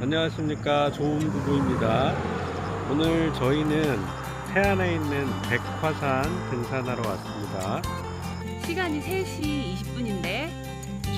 안녕하십니까. 좋은 부부입니다. 오늘 저희는 태안에 있는 백화산 등산하러 왔습니다. 시간이 3시 20분인데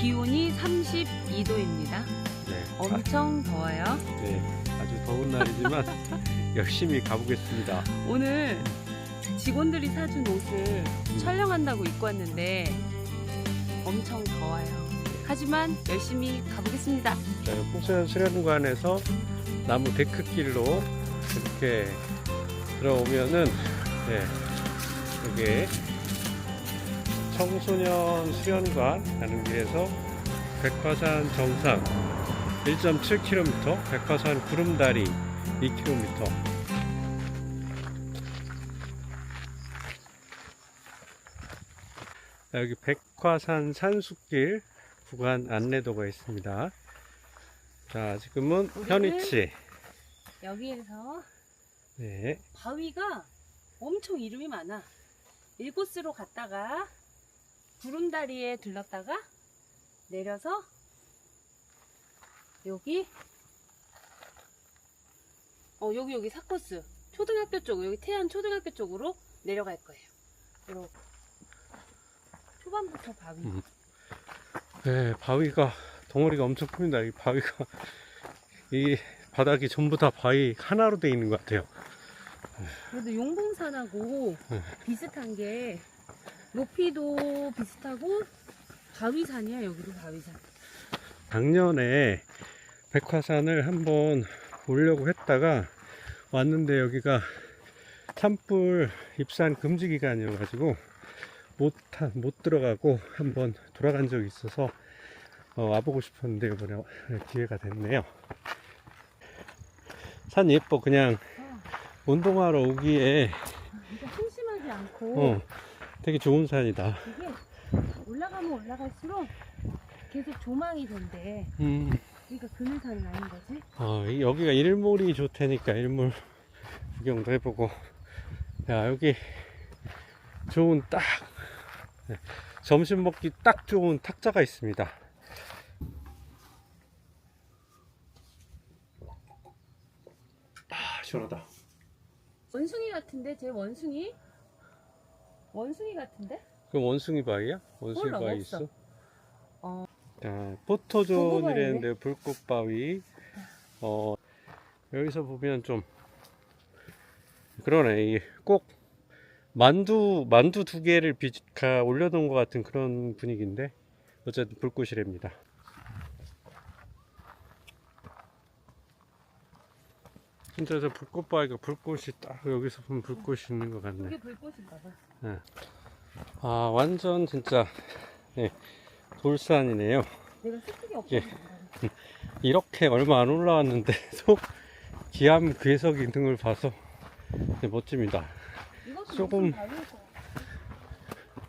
기온이 32도입니다. 네, 아, 엄청 더워요. 네, 아주 더운 날이지만 열심히 가보겠습니다. 오늘 직원들이 사준 옷을 촬영한다고 입고 왔는데 엄청 더워요. 하지만 열심히 가보겠습니다. 자, 풍수연 수련관에서 나무 데크길로 이렇게 들어오면은 네, 이게 청소년 수련관 가는 길에서 백화산 정상 1.7km, 백화산 구름다리 2km. 여기 백화산 산숲길 구간 안내도가 있습니다. 자, 지금은 현위치. 여기에서 네. 바위가 엄청 이름이 많아. 일코스로 갔다가 구름다리에 들렀다가 내려서 여기 어 여기 여기 사코스 초등학교 쪽 여기 태안 초등학교 쪽으로 내려갈 거예요. 이렇게 초반부터 바위. 음. 네, 바위가 덩어리가 엄청 큽니다. 이 바위가 이 바닥이 전부 다 바위 하나로 돼 있는 것 같아요. 그래도 용봉산하고 네. 비슷한 게 높이도 비슷하고 바위산이야 여기도 바위산. 작년에 백화산을 한번 오려고 했다가 왔는데 여기가 산불 입산 금지 기간이어가지고 못, 타- 못 들어가고 한번 돌아간 적이 있어서 어, 와보고 싶었는데 이번에 기회가 됐네요. 산 예뻐 그냥 운동하러 오기에 심심하지 않고 어, 되게 좋은 산이다. 이게 올라가면 올라갈수록 계속 조망이 된대. 음, 그러니까 금일산은 아닌 거지. 어, 이- 여기가 일몰이 좋다니까 일몰 구경도 해보고 야 여기 좋은 딱 네, 점심 먹기 딱 좋은 탁자가 있습니다 아 시원하다 원숭이 같은데 제 원숭이? 원숭이 같은데? 그럼 원숭이 바위야? 원숭이 몰라, 바위 없어. 있어? 어. 자, 포토존이라는데 불꽃바위 어 여기서 보면 좀 그러네 꼭 만두 만두 두 개를 비, 가 올려놓은 것 같은 그런 분위기인데 어쨌든 불꽃이랍니다 진짜 저 불꽃 바위가 불꽃이 딱 여기서 보면 불꽃이 있는 것 같네 그게 불꽃인가 봐. 아 완전 진짜 예, 돌산이네요 내가 습득이 없어. 예. 이렇게 얼마 안 올라왔는데 도 기암 괴석 걸 봐서 네, 멋집니다 조금-.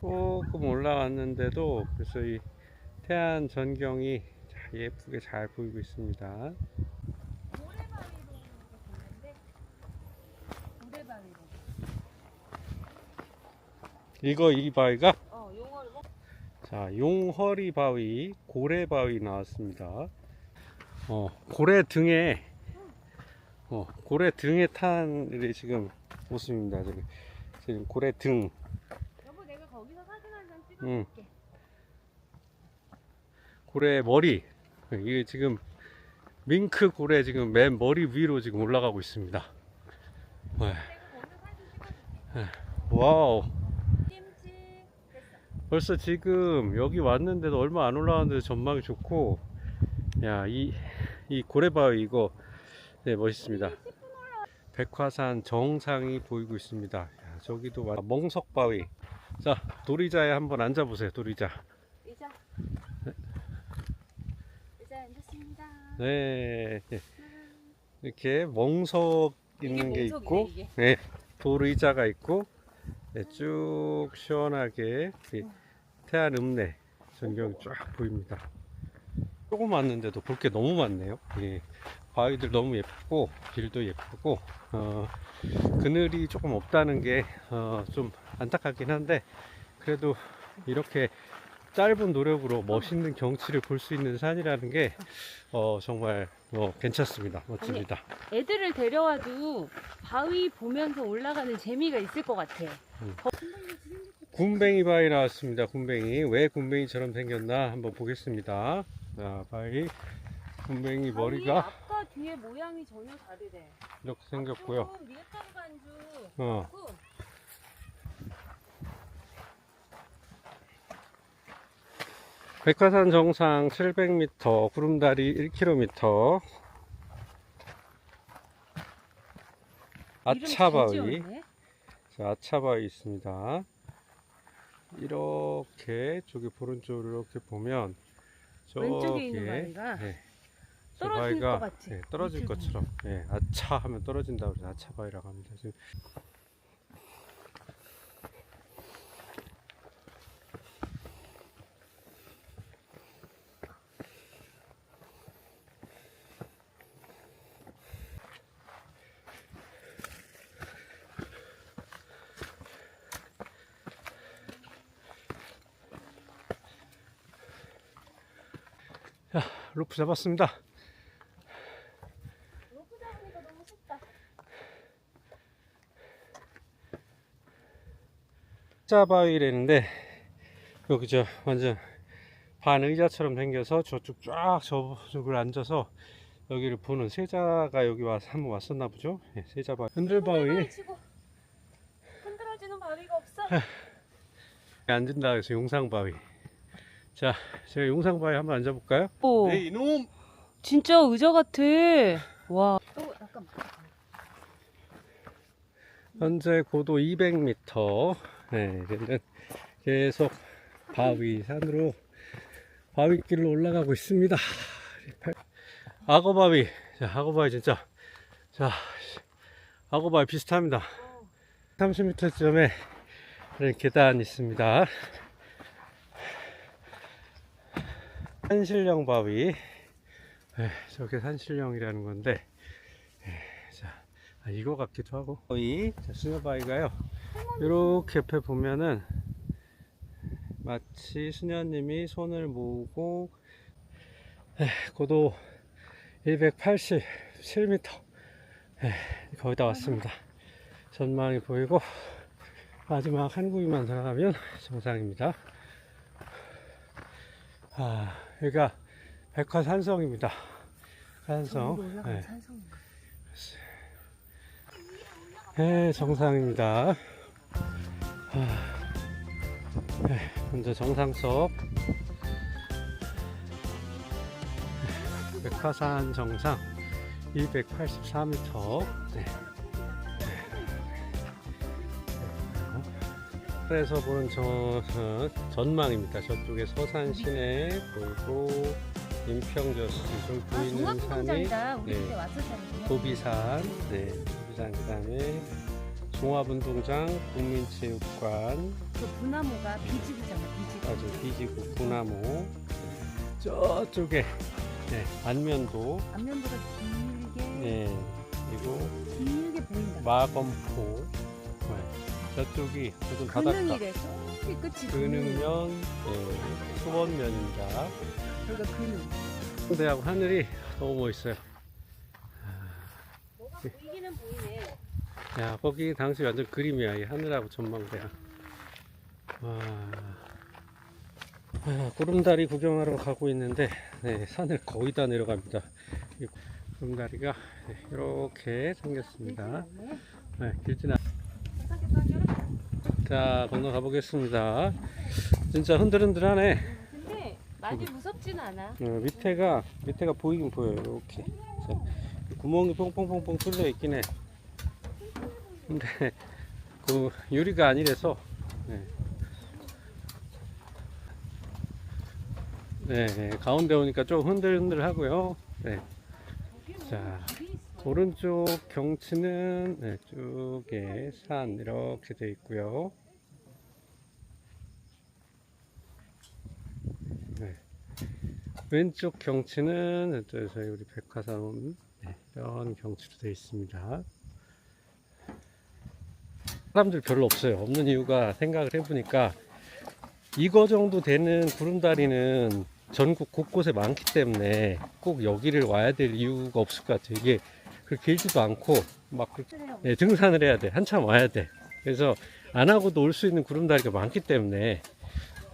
조금 올라왔는데도 그래서 이 태안 전경이 자, 예쁘게 잘 보이고 있습니다. 이거 이 바위가 어 뭐? 자, 용허리 바위, 고래 바위 나왔습니다. 어, 고래 등에, 어, 고래 등에 탄 지금 모습입니다. 지금, 지금 고래 등, 여보 내가 거기서 사진 한장 응. 찍어줄게. 고래 머리. 이게 지금 밍크 고래 지금 맨 머리 위로 지금 올라가고 있습니다. 네. 찍어줄게. 와우. 벌써 지금 여기 왔는데도 얼마 안 올라왔는데 전망이 좋고, 야, 이, 이 고래바위 이거, 네, 멋있습니다. 백화산 정상이 보이고 있습니다. 야, 저기도 와- 멍석바위. 자, 도리자에 한번 앉아보세요, 도리자. 의자. 의자 앉았습니다. 네. 예. 이렇게 멍석 있는 게 있고. 네, 돌의자가 있고, 네, 쭉 시원하게 이 태안 읍내 전경이 쫙 보입니다. 조금 왔는데도 볼 게 너무 많네요. 예, 바위들 너무 예쁘고 길도 예쁘고 어, 그늘이 조금 없다는 게 어, 좀 안타깝긴 한데 그래도 이렇게 짧은 노력으로 멋있는 경치를 볼 수 있는 산이라는 게 어, 정말 어, 괜찮습니다. 멋집니다. 애들을 데려와도 바위 보면서 올라가는 재미가 있을 것 같아. 군뱅이 바위 나왔습니다. 군뱅이 왜 군뱅이처럼 생겼나 한번 보겠습니다. 자, 바위 군뱅이 머리가 뒤에 모양이 전혀 다르대. 이렇게 생겼고요. 앞쪽은 밀가루 반죽. 어, 고 백화산 정상 700m, 구름다리 1km, 아차바위, 자, 아차바위 있습니다. 이렇게 저기 오른쪽으로 이렇게 보면 왼쪽에 있는 바위가 네, 저 떨어질 바위가, 것 같지? 네, 떨어질 밑을 것처럼 예, 아차 하면 떨어진다고 그래서 아차 바위라고 합니다. 지금 로프 잡았습니다. 로프 잡으니까 너무 쉽다. 자바위라는데 여기 저 완전 반 의자처럼 생겨서 저쪽 쫙 저쪽을 앉아서 여기를 보는 세자가 여기 와서 한번 왔었나 보죠? 예, 세자바위 흔들바위 흔들어지는 바위가 없어. 앉은다 그래서 용상바위 자 제가 용상바위 한번 앉아볼까요? 오, 네 이놈 진짜 의자 같아. 와. 어, 잠깐만. 현재 고도 200m 네 이제는 계속 바위 산으로 바위길로 올라가고 있습니다. 악어바위 자 악어바위 진짜 자 악어바위 비슷합니다. 30m쯤에 계단 있습니다. 산신령 바위. 네, 저게 산신령이라는 건데 네, 자 아, 이거 같기도 하고. 바위 자, 수녀바위가요 이렇게 옆에 보면은 마치 수녀님이 손을 모으고 에, 고도 287m 에, 거의 다 왔습니다 전망이 보이고 마지막 한 구위만 들어가면 정상입니다 아 여기가 백화산성입니다 산성 네. 산성인가? 네, 정상입니다. 아, 네, 먼저 정상석. 백화산 정상 284m. 네. 그래서 보는 저 어, 전망입니다. 저쪽에 서산 시내 보이고 인평저수 좀 아, 보이는 산이 종합운동장이다. 우리 네. 도비산, 네, 도비산 그다음에 종합운동장, 국민체육관, 그 부나무가 비지구잖아. 비지구. 아주 비지구 구나무 저쪽에 네, 안면도, 앞면보다 길게 네, 그리고 길게 보인다. 마검포, 네, 저쪽이 저쪽 바닷가, 근흥이래. 저기 끝이 근흥면, 네, 수원면입니다. 여기가 근흥. 대하고 하늘이 너무 멋있어요. 뭐가 보이기는 보이네. 야, 거기 당시 완전 그림이야. 이 하늘하고 전망대야. 와. 아, 구름다리 구경하러 가고 있는데, 네, 산을 거의 다 내려갑니다. 이 구름다리가 네, 이렇게 생겼습니다. 네, 길진 않. 자, 건너가 보겠습니다. 진짜 흔들흔들하네. 근데 많이 무섭진 않아. 어, 밑에가 밑에가 보이긴 보여요. 이렇게 자, 구멍이 뽕뽕뽕뽕 뚫려 있긴 해. 근데 그 유리가 아니라서 네. 네, 네, 가운데 오니까 좀 흔들흔들 하고요. 네. 자, 오른쪽 경치는 네, 쪽에 산 이렇게 돼 있고요. 네. 왼쪽 경치는 또 저희 우리 백화산 온 네, 이런 경치로 되어 있습니다. 사람들 별로 없어요. 없는 이유가 생각을 해보니까 이거 정도 되는 구름다리는 전국 곳곳에 많기 때문에 꼭 여기를 와야 될 이유가 없을 것 같아요. 이게 그렇게 길지도 않고 막 네, 등산을 해야 돼. 한참 와야 돼. 그래서 안 하고도 올 수 있는 구름다리가 많기 때문에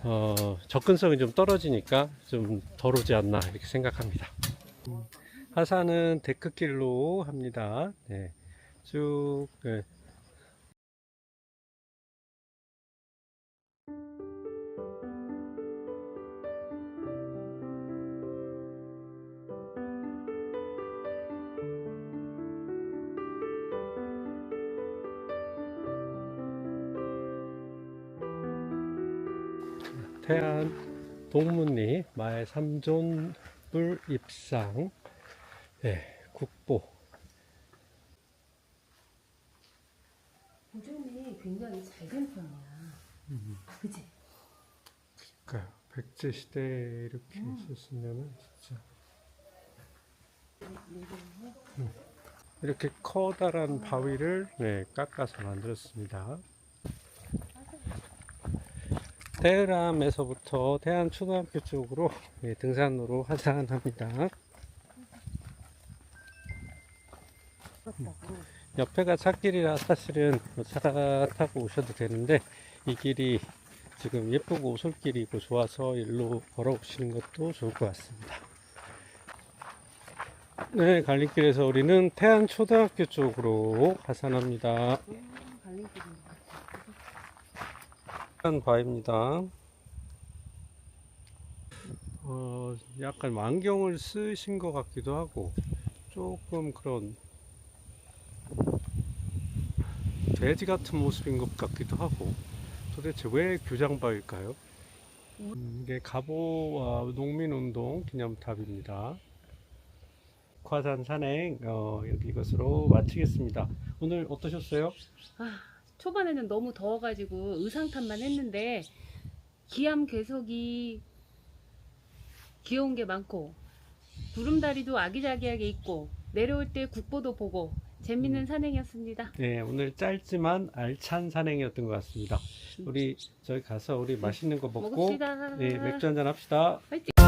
어, 접근성이 좀 떨어지니까 좀 덜 오지 않나 이렇게 생각합니다. 음, 하산은 데크길로 합니다. 네, 쭉 네. 태안 동문리 마의 삼존 물 입상 네, 국보 보존이 굉장히 잘 된 편이야. 그치? 그러니까 백제 시대 이렇게 있었으면은 진짜 음. 이렇게 커다란 바위를 네, 깎아서 만들었습니다. 태을암에서부터 태안초등학교 쪽으로 네, 등산로로 하산합니다. 옆에가 찻길이라 사실은 뭐차 타고 오셔도 되는데 이 길이 지금 예쁘고 오솔길이고 좋아서 일로 걸어 오시는 것도 좋을 것 같습니다. 네, 갈림길에서 우리는 태안초등학교 쪽으로 하산합니다. 갈림길입니다. 한 바입니다. 어, 약간 안경을 쓰신 것 같기도 하고 조금 그런 돼지 같은 모습인 것 같기도 하고 도대체 왜 규장바일까요? 음, 이게 가보와 농민운동 기념탑입니다. 과산 산행 어, 여기 이것으로 마치겠습니다. 오늘 어떠셨어요? 아, 초반에는 너무 더워가지고 의상탄만 했는데 기암 괴석이 귀여운 게 많고 구름다리도 아기자기하게 있고 내려올 때 국보도 보고 재밌는 음. 산행이었습니다. 네, 오늘 짧지만 알찬 산행이었던 것 같습니다. 우리 저희 가서 우리 맛있는 거 먹고. 네, 맥주 한잔 합시다. 화이팅!